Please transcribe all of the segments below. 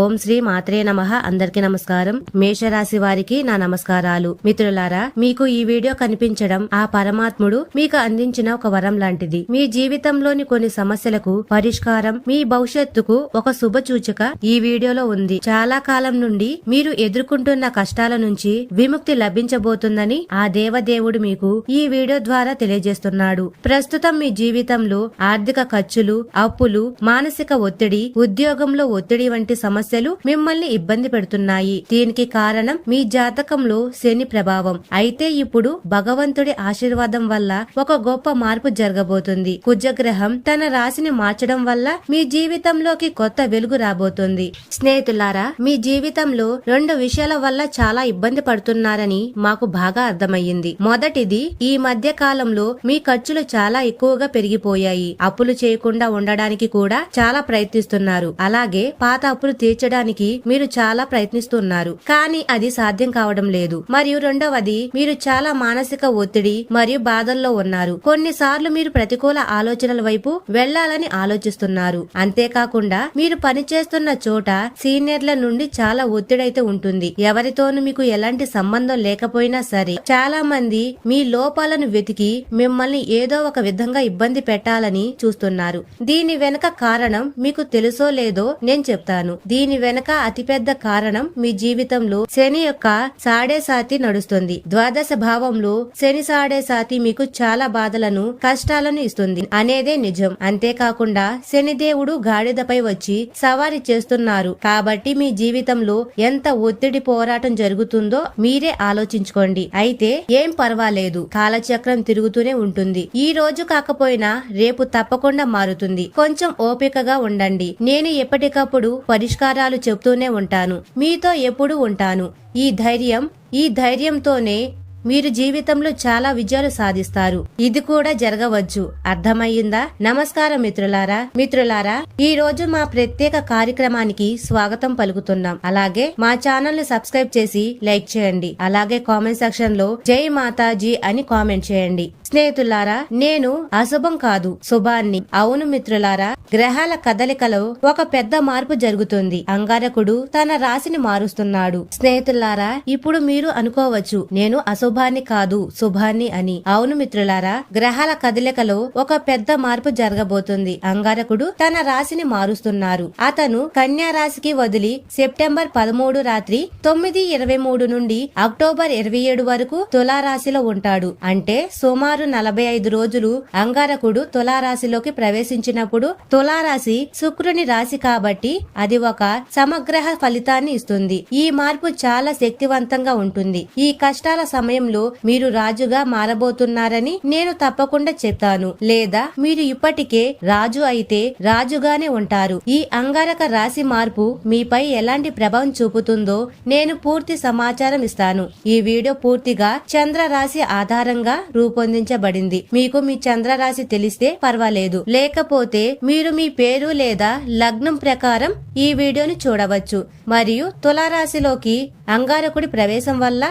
ఓం శ్రీ మాత్రే నమ. అందరికి నమస్కారం. మేషరాశి వారికి నా నమస్కారాలు. మిత్రులారా మీకు ఈ వీడియో కనిపించడం ఆ పరమాత్ముడు మీకు అందించిన ఒక వరం లాంటిది. మీ జీవితంలోని కొన్ని సమస్యలకు పరిష్కారం మీ భవిష్యత్తుకు ఒక శుభ సూచిక ఈ వీడియోలో ఉంది. చాలా కాలం నుండి మీరు ఎదుర్కొంటున్న కష్టాల నుంచి విముక్తి లభించబోతుందని ఆ దేవదేవుడు మీకు ఈ వీడియో ద్వారా తెలియజేస్తున్నాడు. ప్రస్తుతం మీ జీవితంలో ఆర్థిక ఖర్చులు అప్పులు మానసిక ఒత్తిడి ఉద్యోగంలో ఒత్తిడి వంటి సమస్యలు మిమ్మల్ని ఇబ్బంది పెడుతున్నాయి. దీనికి కారణం మీ జాతకంలో శని ప్రభావం. అయితే ఇప్పుడు భగవంతుడి ఆశీర్వాదం వల్ల ఒక గొప్ప మార్పు జరగబోతుంది. కుజగ్రహం తన రాశిని మార్చడం వల్ల మీ జీవితంలోకి కొత్త వెలుగు రాబోతుంది. స్నేహితులారా మీ జీవితంలో రెండు విషయాల వల్ల చాలా ఇబ్బంది పడుతున్నారని మాకు బాగా అర్థమయ్యింది. మొదటిది ఈ మధ్య కాలంలో మీ ఖర్చులు చాలా ఎక్కువగా పెరిగిపోయాయి. అప్పులు చేయకుండా ఉండడానికి కూడా చాలా ప్రయత్నిస్తున్నారు. అలాగే పాత అప్పులు తీర్చడానికి మీరు చాలా ప్రయత్నిస్తున్నారు. కానీ అది సాధ్యం కావడం లేదు. మరియు రెండవది మీరు చాలా మానసిక ఒత్తిడి మరియు బాధల్లో ఉన్నారు. కొన్నిసార్లు మీరు ప్రతికూల ఆలోచనల వైపు వెళ్ళాలని ఆలోచిస్తున్నారు. అంతేకాకుండా మీరు పనిచేస్తున్న చోట సీనియర్ల నుండి చాలా ఒత్తిడైతే ఉంటుంది. ఎవరితోనూ మీకు ఎలాంటి సంబంధం లేకపోయినా సరే చాలా మంది మీ లోపాలను వెతికి మిమ్మల్ని ఏదో ఒక విధంగా ఇబ్బంది పెట్టాలని చూస్తున్నారు. దీని వెనుక కారణం మీకు తెలుసో లేదో నేను చెప్తాను. దీని వెనక అతిపెద్ద కారణం మీ జీవితంలో శని యొక్క సాడే సాతి నడుస్తుంది. ద్వాదశ భావంలో శని సాడే సాతి మీకు చాలా బాధలను కష్టాలను ఇస్తుంది అనేదే నిజం. అంతేకాకుండా శనిదేవుడు గాడిదపై వచ్చి సవారీ చేస్తున్నారు. కాబట్టి మీ జీవితంలో ఎంత ఒత్తిడి పోరాటం జరుగుతుందో మీరే ఆలోచించుకోండి. అయితే ఏం పర్వాలేదు. కాలచక్రం తిరుగుతూనే ఉంటుంది. ఈ రోజు కాకపోయినా రేపు తప్పకుండా మారుతుంది. కొంచెం ఓపికగా ఉండండి. నేను ఎప్పటికప్పుడు పరిష్కారాలు చెప్తూనే ఉంటాను. మీతో ఎప్పుడు ఉంటాను. ఈ ధైర్యం ఈ ధైర్యంతోనే మీరు జీవితంలో చాలా విజయాలు సాధిస్తారు. ఇది కూడా జరగవచ్చు. అర్థమయ్యిందా? నమస్కారం మిత్రులారా మిత్రులారా ఈ రోజు మా ప్రత్యేక కార్యక్రమానికి స్వాగతం పలుకుతున్నాం. అలాగే మా ఛానల్ని సబ్స్క్రైబ్ చేసి లైక్ చేయండి. అలాగే కామెంట్ సెక్షన్లో జై మాతాజీ అని కామెంట్ చేయండి. స్నేహితులారా నేను అశుభం కాదు శుభాన్ని. అవును మిత్రులారా గ్రహాల కదలికలో ఒక పెద్ద మార్పు జరుగుతుంది. అంగారకుడు తన రాశిని మారుస్తున్నాడు. స్నేహితులారా ఇప్పుడు మీరు అనుకోవచ్చు నేను అశుభాన్ని కాదు శుభాన్ని అని. అవును మిత్రులారా గ్రహాల కదలికలో ఒక పెద్ద మార్పు జరగబోతుంది. అంగారకుడు తన రాశిని మారుస్తున్నారు. అతను కన్యా రాశికి వదిలి సెప్టెంబర్ పదమూడు రాత్రి తొమ్మిది ఇరవై మూడు నుండి అక్టోబర్ ఇరవై ఏడు వరకు తులారాశిలో ఉంటాడు. అంటే సుమారు నలభై ఐదు రోజులు అంగారకుడు తులారాశిలోకి ప్రవేశించినప్పుడు తులారాశి శుక్రుని రాశి కాబట్టి అది ఒక సమగ్రహ ఫలితాన్ని ఇస్తుంది. ఈ మార్పు చాలా శక్తివంతంగా ఉంటుంది. ఈ కష్టాల సమయంలో మీరు రాజుగా మారబోతున్నారని నేను తప్పకుండా చెప్తాను. లేదా మీరు ఇప్పటికే రాజు అయితే రాజుగానే ఉంటారు. ఈ అంగారక రాశి మార్పు మీపై ఎలాంటి ప్రభావం చూపుతుందో నేను పూర్తి సమాచారం ఇస్తాను. ఈ వీడియో పూర్తిగా చంద్ర రాశి ఆధారంగా రూపొందించ రూపొందించబడింది మీకు మీ చంద్ర రాశి తెలిస్తే పర్వాలేదు. లేకపోతే మీరు మీ పేరు లేదా లగ్నం ప్రకారం ఈ వీడియోని చూడవచ్చు. మరియు తులారాశిలోకి అంగారకుడి ప్రవేశం వల్ల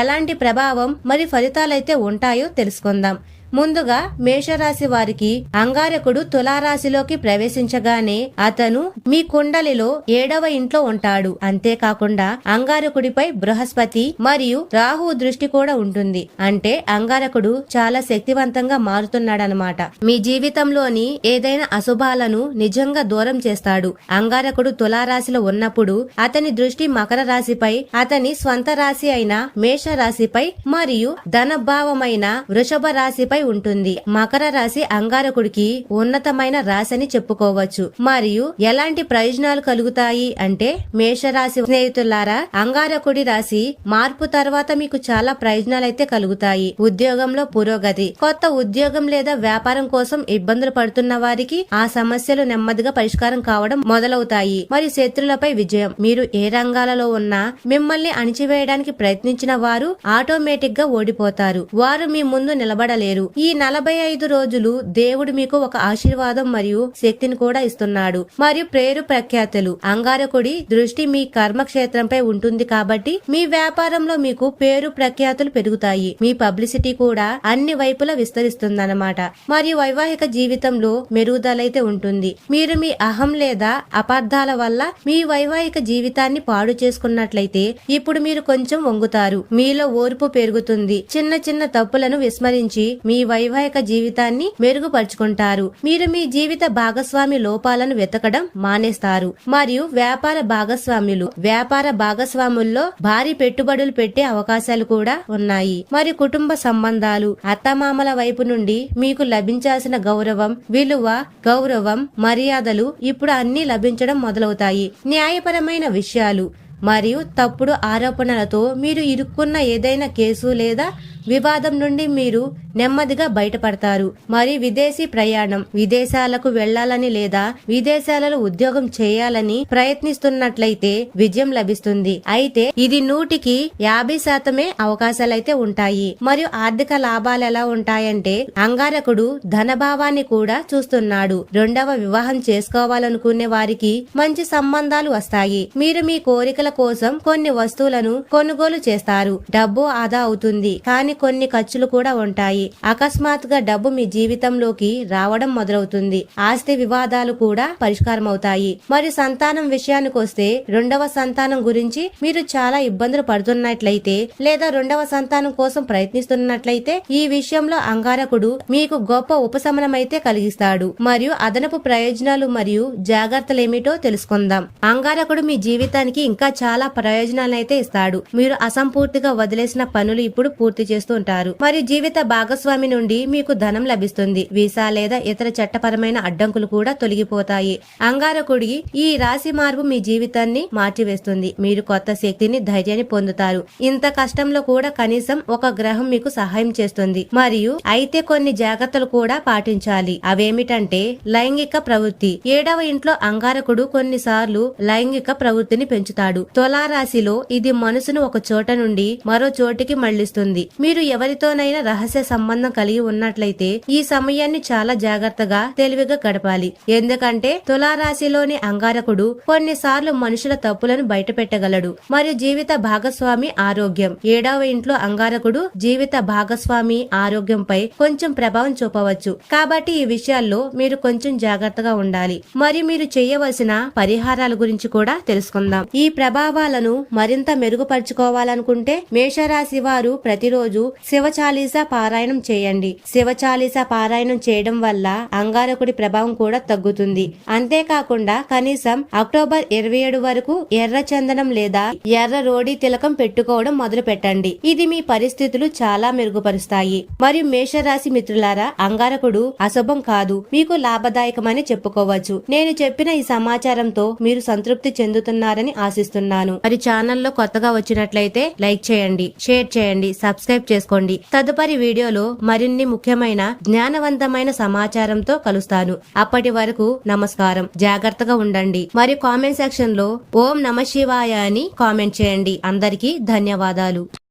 ఎలాంటి ప్రభావం మరి ఫలితాలైతే ఉంటాయో తెలుసుకుందాం. ముందుగా మేషరాశి వారికి అంగారకుడు తులారాశిలోకి ప్రవేశించగానే అతను మీ కుండలిలో ఏడవ ఇంట్లో ఉంటాడు. అంతేకాకుండా అంగారకుడిపై బృహస్పతి మరియు రాహు దృష్టి కూడా ఉంటుంది. అంటే అంగారకుడు చాలా శక్తివంతంగా మారుతున్నాడనమాట. మీ జీవితంలోని ఏదైనా అశుభాలను నిజంగా దూరం చేస్తాడు. అంగారకుడు తులారాశిలో ఉన్నప్పుడు అతని దృష్టి మకర రాశిపై అతని స్వంత రాశి అయిన మేష రాశిపై మరియు ధనభావమైన వృషభ రాశిపై ఉంటుంది. మకర రాశి అంగారకుడికి ఉన్నతమైన రాశి అని చెప్పుకోవచ్చు. మరియు ఎలాంటి ప్రయోజనాలు కలుగుతాయి అంటే మేషరాశి స్నేహితులారా అంగారకుడి రాశి మార్పు తర్వాత మీకు చాలా ప్రయోజనాలైతే కలుగుతాయి. ఉద్యోగంలో పురోగతి కొత్త ఉద్యోగం లేదా వ్యాపారం కోసం ఇబ్బందులు పడుతున్న వారికి ఆ సమస్యలు నెమ్మదిగా పరిష్కారం కావడం మొదలవుతాయి. మరియు శత్రులపై విజయం మీరు ఏ రంగాలలో ఉన్నా మిమ్మల్ని అణిచివేయడానికి ప్రయత్నించిన వారు ఆటోమేటిక్గా ఓడిపోతారు. వారు మీ ముందు నిలబడలేరు. ఈ నలభై ఐదు రోజులు దేవుడు మీకు ఒక ఆశీర్వాదం మరియు శక్తిని కూడా ఇస్తున్నాడు. మరియు ప్రేరు ప్రఖ్యాతులు. అంగారకుడి దృష్టి మీ కర్మక్షేత్రంపై ఉంటుంది కాబట్టి మీ వ్యాపారంలో మీకు పేరు ప్రఖ్యాతులు పెరుగుతాయి. మీ పబ్లిసిటీ కూడా అన్ని వైపులా విస్తరిస్తుందన్నమాట. మరియు వైవాహిక జీవితంలో మెరుగుదలైతే ఉంటుంది. మీరు మీ అహం లేదా అపార్థాల వల్ల మీ వైవాహిక జీవితాన్ని పాడు చేసుకున్నట్లయితే ఇప్పుడు మీరు కొంచెం వంగుతారు. మీలో ఓర్పు పెరుగుతుంది. చిన్న చిన్న తప్పులను విస్మరించి మీ వైవాహిక జీవితాన్ని మెరుగుపరుచుకుంటారు. మీరు మీ జీవిత భాగస్వామి లోపాలను వెతకడం మానేస్తారు. మరియు వ్యాపార భాగస్వాములు వ్యాపార భాగస్వాముల్లో భారీ పెట్టుబడులు పెట్టే అవకాశాలు కూడా ఉన్నాయి. మరి కుటుంబ సంబంధాలు అత్తమామల వైపు నుండి మీకు లభించాల్సిన గౌరవం విలువ గౌరవం మర్యాదలు ఇప్పుడు అన్ని లభించడం మొదలవుతాయి. న్యాయపరమైన విషయాలు మరియు తప్పుడు ఆరోపణలతో మీరు ఇరుక్కున్న ఏదైనా కేసు లేదా వివాదం నుండి మీరు నెమ్మదిగా బయటపడతారు. మరి విదేశీ ప్రయాణం విదేశాలకు వెళ్ళాలని లేదా విదేశాలలో ఉద్యోగం చేయాలని ప్రయత్నిస్తున్నట్లయితే విజయం లభిస్తుంది. అయితే ఇది నూటికి యాభై శాతమే అవకాశాలైతే ఉంటాయి. మరియు ఆర్థిక లాభాలు ఎలా ఉంటాయంటే అంగారకుడు ధనభావాన్ని కూడా చూస్తున్నాడు. రెండవ వివాహం చేసుకోవాలనుకునే వారికి మంచి సంబంధాలు వస్తాయి. మీరు మీ కోరికల కోసం కొన్ని వస్తువులను కొనుగోలు చేస్తారు. డబ్బు ఆదా అవుతుంది. కానీ కొన్ని ఖర్చులు కూడా ఉంటాయి. అకస్మాత్తుగా డబ్బు మీ జీవితంలోకి రావడం మొదలవుతుంది. ఆస్తి వివాదాలు కూడా పరిష్కారం అవుతాయి మరియు సంతానం విషయానికి వస్తే రెండవ సంతానం గురించి మీరు చాలా ఇబ్బందులు పడుతున్నట్లయితే లేదా రెండవ సంతానం కోసం ప్రయత్నిస్తున్నట్లయితే ఈ విషయంలో అంగారకుడు మీకు గొప్ప ఉపశమనం అయితే కలిగిస్తాడు. మరియు అదనపు ప్రయోజనాలు మరియు జాగ్రత్తలు ఏమిటో తెలుసుకుందాం. అంగారకుడు మీ జీవితానికి ఇంకా చాలా ప్రయోజనాలు అయితే ఇస్తాడు. మీరు అసంపూర్తిగా వదిలేసిన పనులు ఇప్పుడు పూర్తి చేస్తారు చేస్తూ ఉంటారు. మరియు జీవిత భాగస్వామి నుండి మీకు ధనం లభిస్తుంది. వీసా లేదా ఇతర చట్టపరమైన అడ్డంకులు కూడా తొలగిపోతాయి. అంగారకుడి ఈ రాశి మార్పు మీ జీవితాన్ని మార్చివేస్తుంది. మీరు కొత్త శక్తిని ధైర్యాన్ని పొందుతారు. ఇంత కష్టంలో కూడా కనీసం ఒక గ్రహం మీకు సహాయం చేస్తుంది. మరియు అయితే కొన్ని జాగ్రత్తలు కూడా పాటించాలి. అవేమిటంటే లైంగిక ప్రవృత్తి. ఏడవ ఇంట్లో అంగారకుడు కొన్నిసార్లు లైంగిక ప్రవృత్తిని పెంచుతాడు. తులారాశిలో ఇది మనసును ఒక చోట నుండి మరో చోటికి మళ్ళిస్తుంది మీరు మీరు ఎవరితోనైనా రహస్య సంబంధం కలిగి ఉన్నట్లయితే ఈ సమయాన్ని చాలా జాగ్రత్తగా తెలివిగా గడపాలి. ఎందుకంటే తులారాశిలోని అంగారకుడు కొన్నిసార్లు మనుషుల తప్పులను బయటపెట్టగలడు. మరియు జీవిత భాగస్వామి ఆరోగ్యం. ఏడవ ఇంట్లో అంగారకుడు జీవిత భాగస్వామి ఆరోగ్యంపై కొంచెం ప్రభావం చూపవచ్చు. కాబట్టి ఈ విషయాల్లో మీరు కొంచెం జాగ్రత్తగా ఉండాలి. మరియు మీరు చేయవలసిన పరిహారాల గురించి కూడా తెలుసుకుందాం. ఈ ప్రభావాలను మరింత మెరుగుపరుచుకోవాలనుకుంటే మేషరాశి వారు ప్రతిరోజు శివ చాలీసా పారాయణం చేయండి. శివ చాలీసా పారాయణం చేయడం వల్ల అంగారకుడి ప్రభావం కూడా తగ్గుతుంది. అంతేకాకుండా కనీసం అక్టోబర్ ఇరవై ఏడు వరకు ఎర్ర చందనం లేదా ఎర్ర రోడీ తిలకం పెట్టుకోవడం మొదలు పెట్టండి ఇది మీ పరిస్థితులు చాలా మెరుగుపరుస్తాయి. మరియు మేషరాశి మిత్రులారా అంగారకుడు అశుభం కాదు. మీకు లాభదాయకమని చెప్పుకోవచ్చు. నేను చెప్పిన ఈ సమాచారంతో మీరు సంతృప్తి చెందుతున్నారని ఆశిస్తున్నాను. మరి ఛానల్లో కొత్తగా వచ్చినట్లయితే లైక్ చేయండి షేర్ చేయండి సబ్స్క్రైబ్ చేసుకోండి. తదుపరి వీడియోలో మరిన్ని ముఖ్యమైన జ్ఞానవంతమైన సమాచారంతో కలుస్తాను. అప్పటి వరకు నమస్కారం. జాగ్రత్తగా ఉండండి. మరియు కామెంట్ సెక్షన్లో ఓం నమ శివాయ అని కామెంట్ చేయండి. అందరికీ ధన్యవాదాలు.